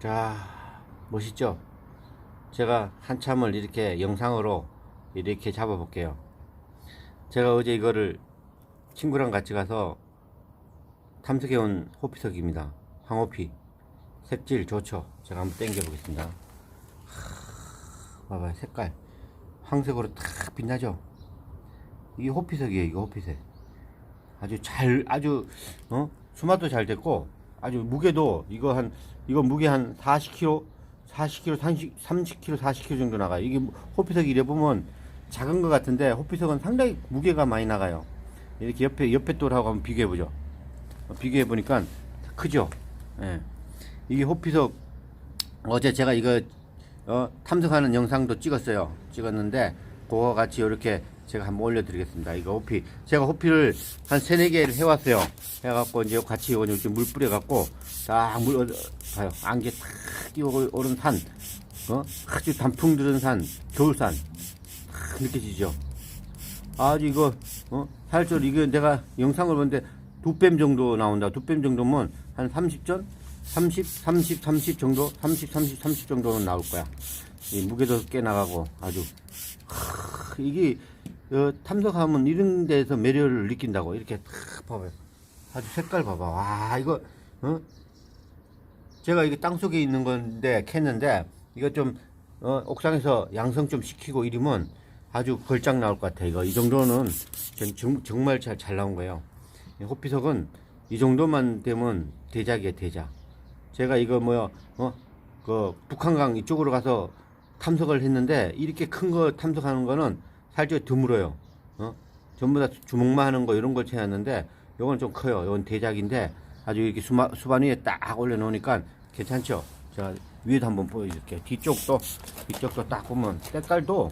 자, 멋있죠? 제가 한참을 이렇게 영상으로 이렇게 잡아 볼게요. 제가 어제 이거를 친구랑 같이 가서 탐색해 온 호피석입니다. 황호피. 색질 좋죠? 제가 한번 당겨 보겠습니다. 봐봐요, 색깔. 황색으로 탁 빛나죠? 이게 호피석이에요, 이거 호피색. 아주 잘, 아주, 어? 수마도 잘 됐고, 아주 무게도, 이거 한, 이거 무게 한 40kg, 40kg, 30, 30kg, 40kg 정도 나가요. 이게 호피석 이래 보면 작은 것 같은데, 호피석은 상당히 무게가 많이 나가요. 이렇게 옆에, 옆에 돌하고 한번 비교해 보죠. 비교해 보니까 크죠? 예. 이게 호피석, 어제 제가 이거, 어, 탐색하는 영상도 찍었어요. 찍었는데, 그거 같이 이렇게 제가 한번 올려드리겠습니다. 이거 호피. 제가 호피를 한 세네 개를 해왔어요. 해갖고 이제 같이 이거 좀물 뿌려갖고 딱 물, 어, 봐요. 안개 탁 끼고 오른 산. 어? 아주 단풍 들은 산. 겨울산. 탁 느껴지죠? 아주 이거, 어? 살줄 이거 내가 영상을 보는데 두 뺨 정도 나온다. 두 뺨 정도면 한 30전? 30, 30, 30 정도? 30, 30, 30 정도는 나올 거야. 이 무게도 꽤 나가고 아주 크, 이게 어, 탐색하면 이런 데서 매력을 느낀다고 이렇게 탁 봐봐요. 아주 색깔 봐봐. 와 이거 어? 제가 이게 땅 속에 있는 건데 캤는데 이거 좀 어, 옥상에서 양성 좀 시키고 이러면 아주 걸작 나올 것 같아. 이거 이 정도는 전 정, 정말 잘, 잘 나온 거예요. 이 호피석은 이 정도만 되면 대작이에요, 대작. 제가 이거 뭐야, 어, 그 북한강 이쪽으로 가서 탐색을 했는데 이렇게 큰 거 탐색하는 거는 살짝 드물어요. 어? 전부 다 주먹만 하는 거 이런 걸 채웠는데 요건 좀 커요. 요건 대작인데 아주 이렇게 수마, 수반 위에 딱 올려놓으니까 괜찮죠? 제가 위에도 한번 보여줄게요. 뒤쪽도 뒤쪽도 딱 보면 색깔도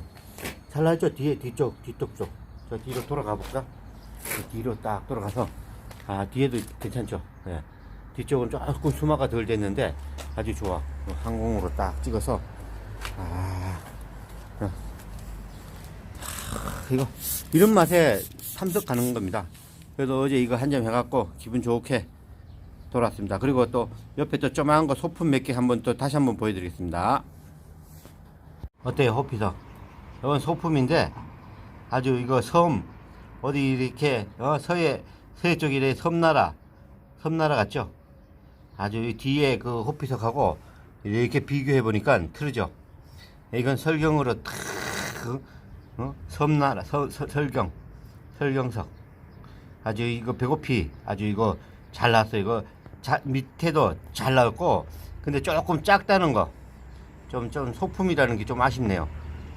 잘 나죠? 뒤에 뒤쪽 뒤쪽 쪽. 저 뒤로 돌아가 볼까? 그 뒤로 딱 돌아가서 아 뒤에도 괜찮죠? 예. 뒤쪽은 조금 수마가 덜 됐는데 아주 좋아. 어, 항공으로 딱 찍어서 아, 어. 하, 이거 이런 맛에 참석 가는 겁니다. 그래서 어제 이거 한 점 해갖고 기분 좋게 돌았습니다. 그리고 또 옆에 또 조그마한 거 소품 몇 개 한번 또 다시 한번 보여드리겠습니다. 어때요, 호피석? 이건 소품인데 아주 이거 섬 어디 이렇게 어, 서해 서해 쪽 이래 섬나라 섬나라 같죠? 아주 이 뒤에 그 호피석하고 이렇게 비교해 보니까 틀리죠. 이건 설경으로 탁 어? 섬나라 서, 서, 설경 설경석 아주 이거 배고피 아주 이거 잘 나왔어 이거 자, 밑에도 잘 나왔고 근데 조금 작다는 거 좀좀 소품이라는 게 좀 아쉽네요.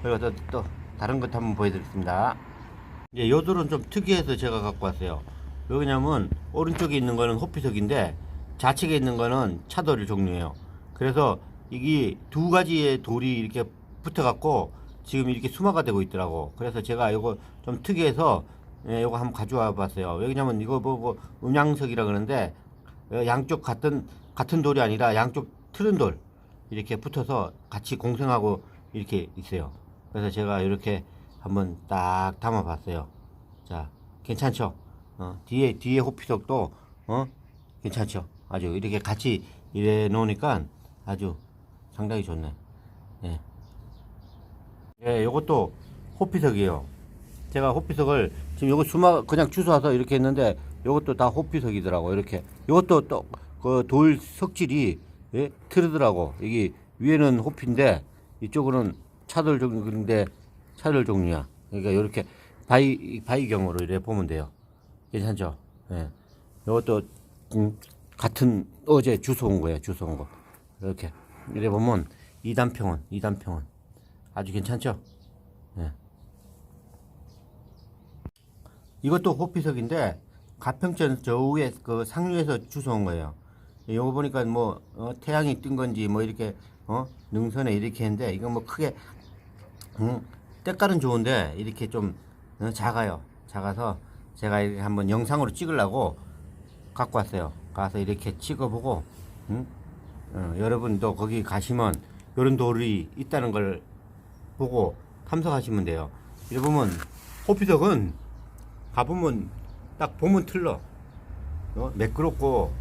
그리고 또, 또 다른 것도 한번 보여드리겠습니다. 이제 요들은 좀 특이해서 제가 갖고 왔어요. 왜냐면 오른쪽에 있는 거는 호피석인데 좌측에 있는 거는 차돌 종류예요. 그래서 이게 두 가지의 돌이 이렇게 붙어 갖고 지금 이렇게 수마가 되고 있더라고. 그래서 제가 이거 좀 특이해서 예, 이거 한번 가져와 봤어요. 왜냐면 이거 보고 음양석이라 그러는데 어, 양쪽 같은 같은 돌이 아니라 양쪽 틀은 돌 이렇게 붙어서 같이 공생하고 이렇게 있어요. 그래서 제가 이렇게 한번 딱 담아 봤어요. 자, 괜찮죠? 어, 뒤에, 뒤에 호피석도, 어, 괜찮죠? 아주 이렇게 같이 이래 놓으니까 아주 상당히 좋네. 예. 예, 요것도 호피석이에요. 제가 호피석을 지금 요거 수마 그냥 주워와서 이렇게 했는데 요것도 다 호피석이더라고. 이렇게. 요것도 또 그 돌 석질이 예? 틀리더라고. 이게 위에는 호피인데 이쪽으로는 차돌 종류인데 차돌 종류야. 그러니까 이렇게 바위 바위경으로 이래 보면 돼요. 괜찮죠? 예. 이것도 음, 같은 어제 주워 온 거예요. 주워 온 거. 이렇게 이래 보면 이단평원, 이단평원 아주 괜찮죠? 예. 이것도 호피석인데 가평천 저 위에 그 상류에서 주워 온 거예요. 요거 보니까 뭐 어, 태양이 뜬 건지 뭐 이렇게 어 능선에 이렇게 했는데 이건 뭐 크게 음, 때깔은 좋은데 이렇게 좀 어, 작아요. 작아서 제가 이렇게 한번 영상으로 찍으려고 갖고 왔어요. 가서 이렇게 찍어보고 음? 어, 여러분도 거기 가시면 이런 돌이 있다는 걸 보고 탐색하시면 돼요. 이래 보면 호피석은 가보면 딱 보면 틀려. 어? 매끄럽고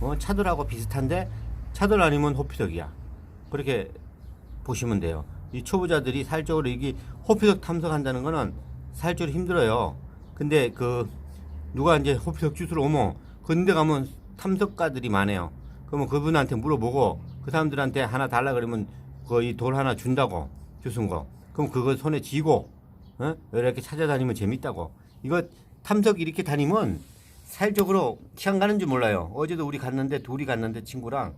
어? 차들하고 비슷한데 차돌 아니면 호피석이야. 그렇게 보시면 돼요. 이 초보자들이 살적으로 이게 호피석 탐색한다는 거는 살적으로 힘들어요. 근데 그 누가 이제 호피석 주스로 오면 근데 가면 탐색가들이 많아요. 그러면 그분한테 물어보고 그 사람들한테 하나 달라 그러면 거의 돌 하나 준다고 주순 거. 그럼 그거 손에 쥐고 어? 이렇게 찾아다니면 재밌다고. 이거 탐석 이렇게 다니면 살적으로 시간 가는 줄 몰라요. 어제도 우리 갔는데 둘이 갔는데 친구랑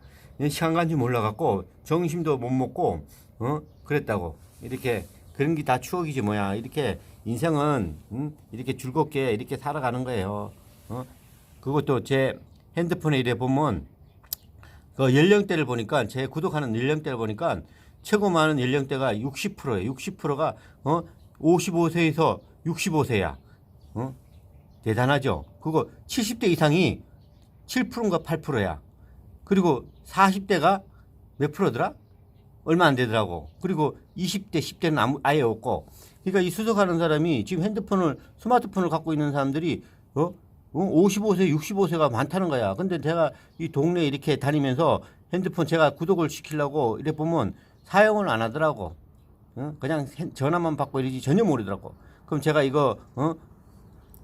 시간 가는 줄 몰라갖고 정심도 못 먹고 어 그랬다고 이렇게 그런 게 다 추억이지 뭐야 이렇게 인생은 음? 이렇게 즐겁게 이렇게 살아가는 거예요. 어 그것도 제 핸드폰에 이래 보면 그 연령대를 보니까 제 구독하는 연령대를 보니까 최고 많은 연령대가 60%예요. 60%가 어 55세에서 65세야. 어 대단하죠. 그거 70대 이상이 7%인가 8%야. 그리고 40대가 몇 프로더라? 얼마 안 되더라고. 그리고 20대, 10대는 아무, 아예 없고. 그러니까 이 수석하는 사람이 지금 핸드폰을, 스마트폰을 갖고 있는 사람들이, 어? 어? 55세, 65세가 많다는 거야. 근데 제가 이 동네에 이렇게 다니면서 핸드폰 제가 구독을 시키려고 이래 보면 사용을 안 하더라고. 어? 그냥 핸- 전화만 받고 이러지 전혀 모르더라고. 그럼 제가 이거, 어?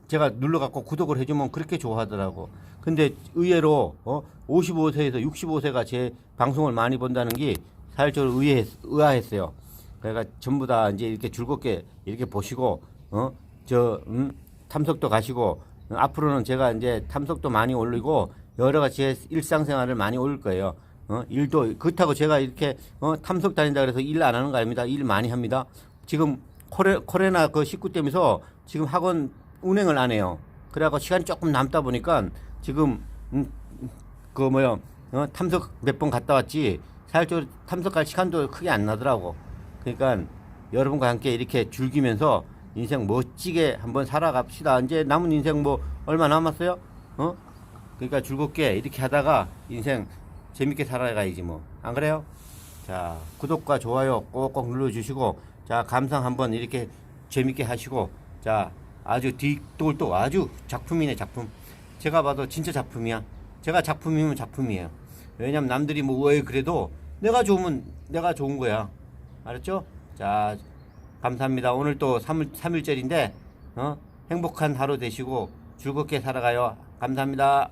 제가 눌러갖고 구독을 해주면 그렇게 좋아하더라고. 근데 의외로 어 55세에서 65세가 제 방송을 많이 본다는 게 사실적으로 의외 의아했어요. 그러니까 전부 다 이제 이렇게 즐겁게 이렇게 보시고 어 저 음, 탐석도 가시고 어, 앞으로는 제가 이제 탐석도 많이 올리고 여러 가지 제 일상생활을 많이 올릴 거예요. 어 일도 그렇다고 제가 이렇게 어 탐석 다닌다 그래서 일 안 하는 거 아닙니다. 일 많이 합니다. 지금 코레, 코레나 그19 때면서 지금 학원 운행을 안 해요. 그래갖고 시간이 조금 남다 보니까 지금, 음, 그 뭐야, 어, 탐석 몇 번 갔다 왔지, 사실적으로 탐석할 시간도 크게 안 나더라고. 그러니까 여러분과 함께 이렇게 즐기면서 인생 멋지게 한번 살아갑시다. 이제 남은 인생 뭐 얼마 남았어요? 어? 그러니까 즐겁게 이렇게 하다가 인생 재밌게 살아가야지 뭐. 안 그래요? 자, 구독과 좋아요 꼭꼭 눌러주시고, 자, 감상 한번 이렇게 재밌게 하시고, 자, 아주 뒷돌도 아주 작품이네, 작품. 제가 봐도 진짜 작품이야. 제가 작품이면 작품이에요. 왜냐면 남들이 뭐, 왜 그래도 내가 좋으면 내가 좋은 거야. 알았죠? 자, 감사합니다. 오늘 또 3일, 3일절인데, 어? 행복한 하루 되시고 즐겁게 살아가요. 감사합니다.